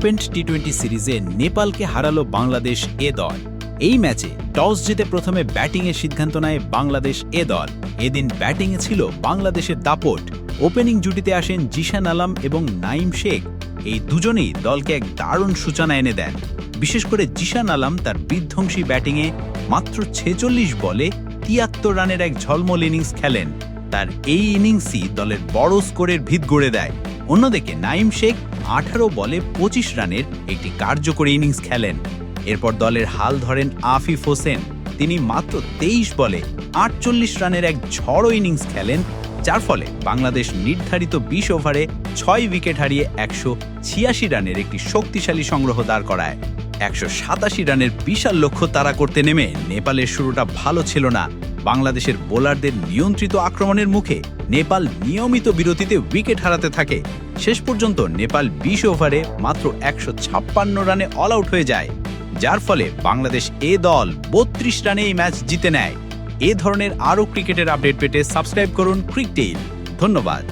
And T twenty সিরিজে নেপালকে হারালো বাংলাদেশ এ দল। এই ম্যাচে টস জিতে প্রথমে ব্যাটিংয়ের সিদ্ধান্ত নেয় বাংলাদেশ এ দল। এদিন ব্যাটিংয়ে ছিল বাংলাদেশের দাপট। ওপেনিং জুটিতে আসেন জিশান আলম এবং নাইম শেখ। এই দুজনেই দলকে এক দারুণ সূচনা এনে দেন। বিশেষ করে জিশান আলম তার বিধ্বংসী ব্যাটিংয়ে মাত্র ছেচল্লিশ বলে তিয়াত্তর রানের এক ঝলমল ইনিংস খেলেন। তার এই ইনিংসই দলের বড় স্কোরের ভিত গড়ে দেয়। অন্যদিকে নাইম শেখ আঠারো বলে পঁচিশ রানের একটি কার্যকরী ইনিংস খেলেন। এরপর দলের হাল ধরেন আফিফ হোসেন। তিনি মাত্র তেইশ বলে আটচল্লিশ রানের এক ঝড়ো ইনিংস খেলেন, যার ফলে বাংলাদেশ নির্ধারিত বিশ ওভারে ছয় উইকেট হারিয়ে একশো ছিয়াশি রানের একটি শক্তিশালী সংগ্রহ দাঁড় করায়। একশো সাতাশি রানের বিশাল লক্ষ্য তারা করতে নেমে নেপালের শুরুটা ভালো ছিল না। বাংলাদেশের বোলারদের নিয়ন্ত্রিত আক্রমণের মুখে নেপাল নিয়মিত বিরতিতে উইকেট হারাতে থাকে। শেষ পর্যন্ত নেপাল বিশ ওভারে মাত্র একশো ছাপ্পান্ন রানে অল আউট হয়ে যায়। যার ফলে বাংলাদেশ এ দল বত্রিশ রানে এই ম্যাচ জিতে নেয়। এ ধরনের আরও ক্রিকেটের আপডেট পেতে সাবস্ক্রাইব করুন ক্রিকটেইল। ধন্যবাদ।